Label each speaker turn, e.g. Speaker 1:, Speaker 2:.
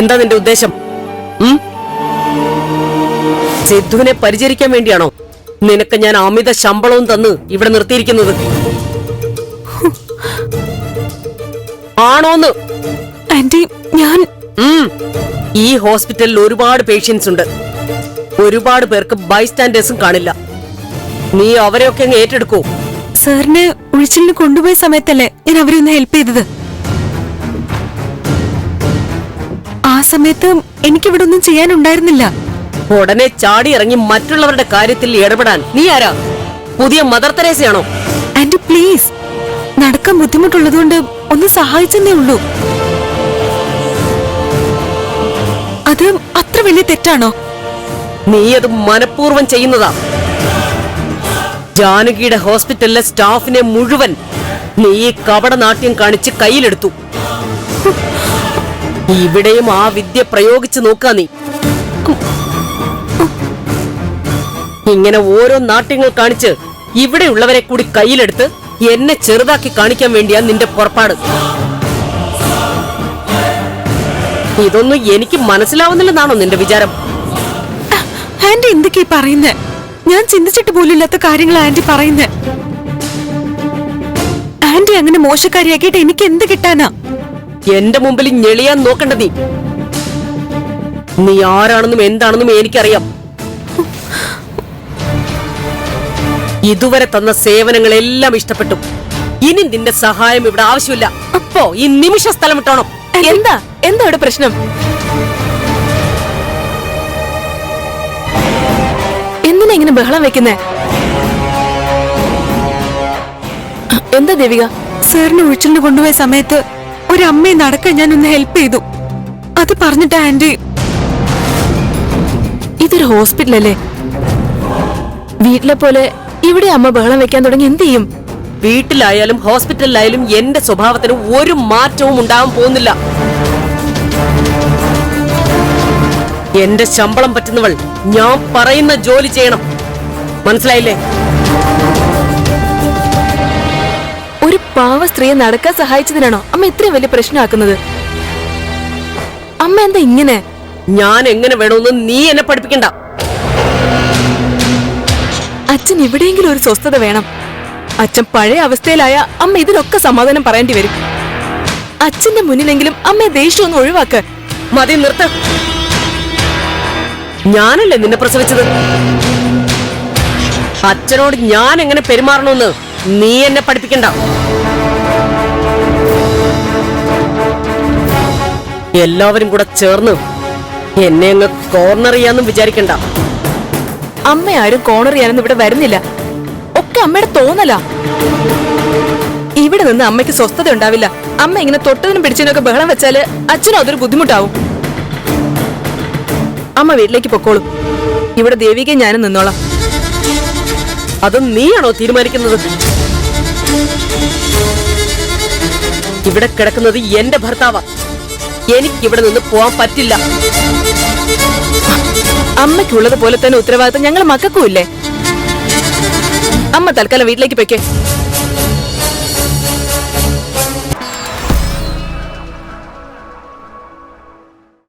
Speaker 1: എന്താ നിന്റെ ഉദ്ദേശം? സിദ്ധുവിനെ പരിചരിക്കാൻ വേണ്ടിയാണോ നിനക്ക് ഞാൻ അമിത ശമ്പളവും തന്ന് ഇവിടെ നിർത്തിയിരിക്കുന്നത്? ആണോന്ന്?
Speaker 2: ആന്റി ഞാൻ
Speaker 1: ഈ ഹോസ്പിറ്റലിൽ ഒരുപാട് പേഷ്യൻസ് ഉണ്ട്. ഒരുപാട് പേർക്ക് ബൈസ്റ്റാൻഡേഴ്സും കാണില്ല. നീ അവരെയൊക്കെ അങ്ങ് ഏറ്റെടുക്കൂ.
Speaker 2: സാറിനെ ഒഴിച്ചിലിന് കൊണ്ടുപോയ സമയത്തല്ലേ ഞാൻ അവരെ ഒന്ന് ഹെൽപ്പ് ചെയ്തത്? സമയത്ത് എനിക്കിവിടെ ഒന്നും ചെയ്യാനുണ്ടായിരുന്നില്ല.
Speaker 1: ഉടനെ ചാടി ഇറങ്ങി മറ്റുള്ളവരുടെ കാര്യത്തിൽ ഇടപെടാൻ. നീ ആരാ? പുതിയ മദർ തെരേസയാണോ?
Speaker 2: Aunty please. നടക്കാൻ ബുദ്ധിമുട്ടുള്ളതുകൊണ്ട് ഒന്ന് സഹായിച്ചെന്നേ ഉള്ളൂ. അത് അത്ര വലിയ തെറ്റാണോ?
Speaker 1: നീ അത് മനഃപൂർവം ചെയ്യുന്നതാ. ജാനകിയുടെ ഹോസ്പിറ്റലിലെ സ്റ്റാഫിനെ മുഴുവൻ നീ ഈ കപടനാട്യം കാണിച്ച് കയ്യിലെടുത്തു. ഇവിടെയും ആ വിദ്യ പ്രയോഗിച്ചു നോക്കാ നീ. ഇങ്ങനെ ഓരോ നാട്യങ്ങൾ കാണിച്ച് ഇവിടെയുള്ളവരെ കൂടി കയ്യിലെടുത്ത് എന്നെ ചെറുതാക്കി കാണിക്കാൻ വേണ്ടിയാ നിന്റെ പുറപ്പാട്. ഇതൊന്നും എനിക്ക് മനസ്സിലാവുന്നില്ലെന്നാണോ നിന്റെ വിചാരം?
Speaker 2: ആന്റി എന്തൊക്കെയാ പറയുന്നേ? ഞാൻ ചിന്തിച്ചിട്ട് പോലില്ലാത്ത കാര്യങ്ങൾ ആന്റി പറയുന്നേ. ആന്റി അങ്ങനെ മോശക്കാരിയാക്കിയിട്ട് എനിക്ക് എന്ത് കിട്ടാനാ?
Speaker 1: എന്റെ മുമ്പിൽ ഞെളിയാൻ നോക്കണ്ട നീ. നീ ആരാണെന്നും എന്താണെന്നും എനിക്കറിയാം. ഇതുവരെ തന്ന സേവനങ്ങളെല്ലാം ഇഷ്ടപ്പെട്ടു. ഇനി നിന്റെ സഹായം ഇവിടെ ആവശ്യമില്ല. അപ്പോ ഈ നിമിഷ സ്ഥലം വിട്ടോണം.
Speaker 2: എന്താ? എന്താ? ഇവിടെ പ്രശ്നം? എന്തിനാ ഇങ്ങനെ ബഹളം വെക്കുന്നേ? എന്താ ദേവിക? സാറിനെ ഒഴിച്ചിലിന് കൊണ്ടുപോയ സമയത്ത് ഒരു അമ്മയെ നടക്കാൻ ഞാൻ ഒന്ന് ഹെൽപ്പ് ചെയ്തു. അത് പറഞ്ഞിട്ട് ആന്റി ഇതൊരു ഹോസ്പിറ്റലല്ലേ വീട്ടിലെ പോലെ ഇവിടെ അമ്മ ബഹളം വെക്കാൻ തുടങ്ങി എന്ത് ചെയ്യും?
Speaker 1: വീട്ടിലായാലും ഹോസ്പിറ്റലിലായാലും എന്റെ സ്വഭാവത്തിന് ഒരു മാറ്റവും ഉണ്ടാവാൻ പോകുന്നില്ല. എന്റെ ശമ്പളം പറ്റുന്നവൾ ഞാൻ പറയുന്ന ജോലി ചെയ്യണം. മനസ്സിലായില്ലേ?
Speaker 2: പാവ സ്ത്രീയെ നടക്കാൻ സഹായിച്ചതിനാണോ അമ്മ ഇത്രയും വലിയ പ്രശ്നമാക്കുന്നത്? അമ്മ എന്താ ഇങ്ങനെ?
Speaker 1: ഞാൻ എങ്ങനെ വേണമെന്ന് നീ എന്നെ പഠിപ്പിക്കണ്ട.
Speaker 2: അച്ഛൻ എവിടെയെങ്കിലും ഒരു സ്വസ്ഥത വേണം. അച്ഛൻ പഴയ അവസ്ഥയിലായ അമ്മ ഇതിനൊക്കെ സമാധാനം പറയേണ്ടി വരും. അച്ഛന്റെ മുന്നിലെങ്കിലും അമ്മയെ ദേഷ്യം ഒന്ന് ഒഴിവാക്ക.
Speaker 1: മതി നിർത്ത. ഞാനല്ലേ നിന്നെ പ്രസവിച്ചത്? അച്ഛനോട് ഞാൻ എങ്ങനെ പെരുമാറണമെന്ന് നീ എന്നെ പഠിപ്പിക്കണ്ട. എല്ലാവരും കൂടെ ചേർന്ന് എന്നെ അങ്ങ് കോർണർ ചെയ്യാന്നും വിചാരിക്കണ്ട.
Speaker 2: അമ്മ ആരും കോർണർ ചെയ്യാനൊന്നും ഇവിടെ വരുന്നില്ല. ഒക്കെ അമ്മയുടെ തോന്നലാ. ഇവിടെ നിന്ന് അമ്മയ്ക്ക് സ്വസ്ഥത ഉണ്ടാവില്ല. അമ്മ ഇങ്ങനെ തൊട്ടതിനും പിടിച്ചതിനൊക്കെ ബഹളം വെച്ചാൽ അച്ഛനും അതൊരു ബുദ്ധിമുട്ടാവും. അമ്മ വീട്ടിലേക്ക് പൊക്കോളൂ. ഇവിടെ ദേവിക ഞാനും നിന്നോളാം.
Speaker 1: അത് നീയാണോ തീരുമാനിക്കുന്നത്? ഇവിടെ കിടക്കുന്നത് എന്റെ ഭർത്താവാ. എനിക്ക് ഇവിടെ നിന്ന് പോവാൻ പറ്റില്ല.
Speaker 2: അമ്മയ്ക്കുള്ളത് പോലെ തന്നെ ഉത്തരവാദിത്തം ഞങ്ങൾ മക്കൾക്കും ഇല്ലേ? അമ്മ തൽക്കാലം വീട്ടിലേക്ക് പൊയ്ക്കേ.